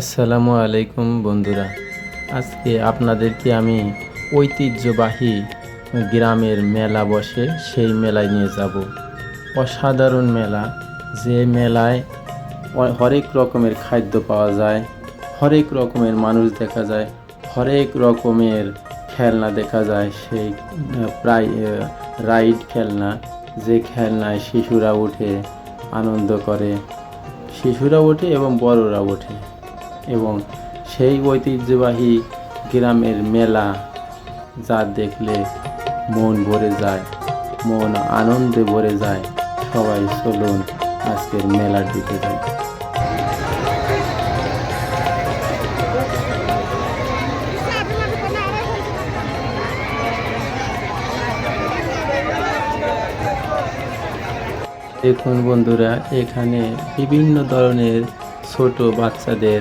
আসসালামু আলাইকুম বন্ধুরা। আজকে আপনাদেরকে আমি ঐতিহ্যবাহী গ্রামের মেলা বসে সেই মেলায় নিয়ে যাব। অসাধারণ মেলা। যে মেলায় হরেক রকমের খাদ্য পাওয়া যায়, হরেক রকমের মানুষ দেখা যায়, হরেক রকমের খেলনা দেখা যায়, সেই প্রায় রাইড খেলনা, যে খেলনায় শিশুরা উঠে আনন্দ করে। শিশুরা ওঠে এবং বড়রা ওঠে। এবং সেই ঐতিহ্যবাহী গ্রামের মেলা যা দেখলে মন ভরে যায়, মন আনন্দে ভরে যায়। সবাই চলুন আজকের মেলার দিকে যাই। দেখুন বন্ধুরা, এখানে বিভিন্ন ধরনের ছোট বাচ্চাদের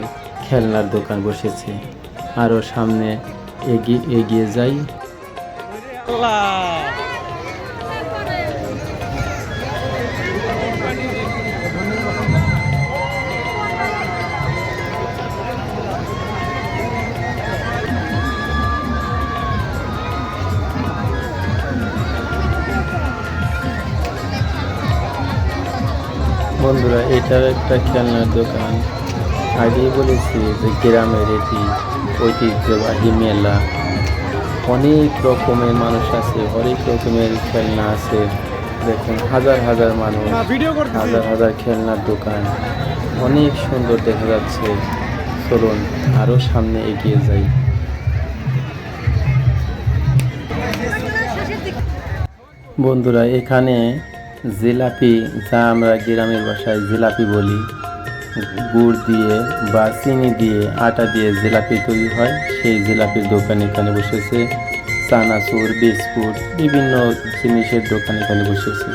খেলনার দোকান বসেছে। আরও সামনে এগিয়ে এগিয়ে যাই। বন্ধুরা এটার একটা খেলনার দোকান। আগেই বলেছি যে গ্রামের এটি ঐতিহ্যবাহী মেলা। অনেক রকমের মানুষ আছে অনেক রকমের খেলনা আছে। দেখুন হাজার হাজার মানুষ হাজার হাজার খেলনার দোকান। অনেক সুন্দর দেখা যাচ্ছে। চলুন আরও সামনে এগিয়ে যাই। বন্ধুরা এখানে জিলাপি যা আমরা গ্রামের ভাষায় জিলাপি বলি গুড় দিয়ে বা চিনি দিয়ে, আটা দিয়ে জিলাপি তৈরি হয়। সেই জিলাপির দোকান এখানে বসেছে চানাচুর, বিস্কুট, বিভিন্ন জিনিসের দোকান এখানে বসেছে।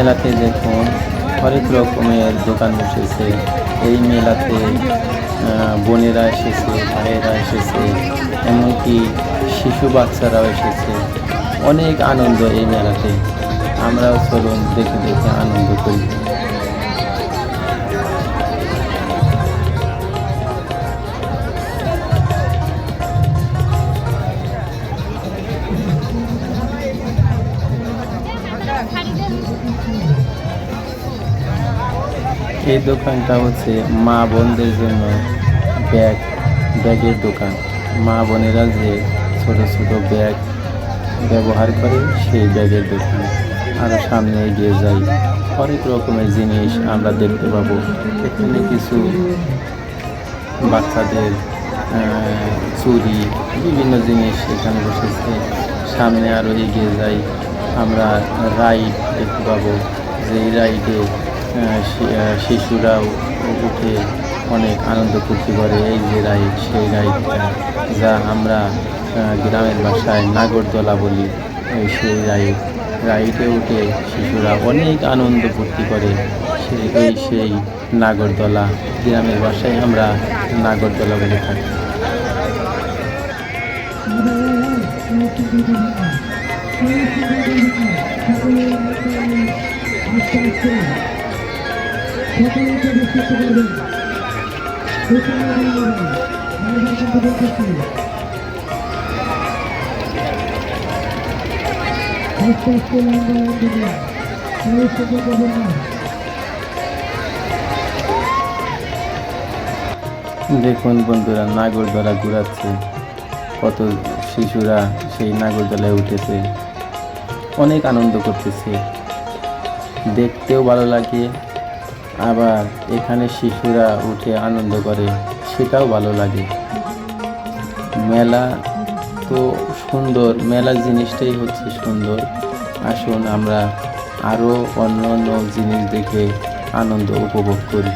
মেলাতে দেখুন হরেক রকমের দোকান বসেছে। এই মেলাতে বোনেরা এসেছে, ভাইয়েরা এসেছে, এমনকি শিশু বাচ্চারাও এসেছে। অনেক আনন্দ এই মেলাতে। আমরাও চলুন দেখে দেখে আনন্দ করি। এই দোকানটা হচ্ছে মা বোনদের জন্য ব্যাগ, ব্যাগের দোকান। মা বোনেরা যে ছোট ছোট ব্যাগ ব্যবহার করে সেই ব্যাগের দোকান। আরও সামনে এগিয়ে যাই। অনেক রকমের জিনিস আমরা দেখতে পাবো। এখানে কিছু বাচ্চাদের চুরি বিভিন্ন জিনিস এখানে বসেছে। সামনে আরও এগিয়ে যাই। আমরা রাইড দেখতে পাবো। যে রাইডে আহ, শি- আহ, শিশুরাও উঠে অনেক আনন্দ ফুর্তি করে। এই যে রাইড সেই রাইডটা যা আমরা গ্রামের ভাষায় নাগরদোলা বলি সেই রাইড। রাইডে উঠে শিশুরা অনেক আনন্দ ফুর্তি করে। সেই এই সেই নাগরদোলা গ্রামের ভাষায় আমরা নাগরদোলা বলে থাকি। দেখুন বন্ধুরা নাগরদোলা ঘুরাচ্ছে। কত শিশুরা সেই নাগরদোলায় উঠেছে। অনেক আনন্দ করতেছে। দেখতেও ভালো লাগে। আবার এখানে শিশুরা উঠে আনন্দ করে, সেটাও ভালো লাগে। মেলা তো সুন্দর মেলা জিনিসটাই হচ্ছে সুন্দর। আসুন আমরা আরও অন্য অন্য জিনিস দেখে আনন্দ উপভোগ করি।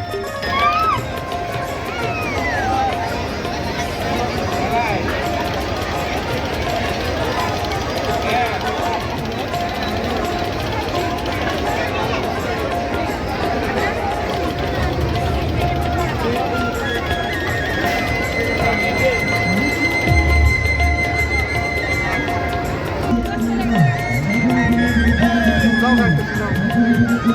বন্ধুরা,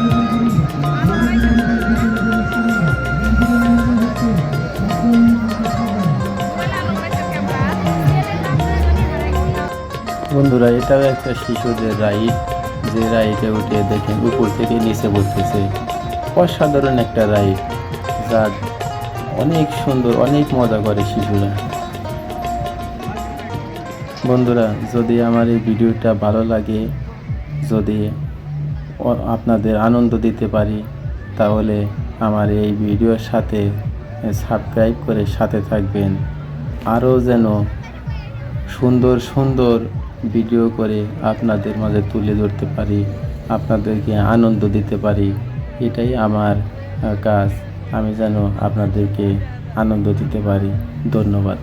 এটাও একটা শিশুদের রাইড। যে রাইডে উঠে দেখেন, উপর থেকে নিচে বসতেছে অসাধারণ একটা রাইড, যা অনেক সুন্দর, অনেক মজা করে শিশুরা। বন্ধুরা, যদি আমার এই ভিডিওটা ভালো লাগে, যদি আপনাদের আনন্দ দিতে পারি, তাহলে আমার এই ভিডিওর সাথে সাবস্ক্রাইব করে সাথে থাকবেন। আরও যেন সুন্দর সুন্দর ভিডিও করে আপনাদের মাঝে তুলে ধরতে পারি, আপনাদেরকে আনন্দ দিতে পারি, এটাই আমার কাজ। আমি যেন আপনাদেরকে আনন্দ দিতে পারি। ধন্যবাদ।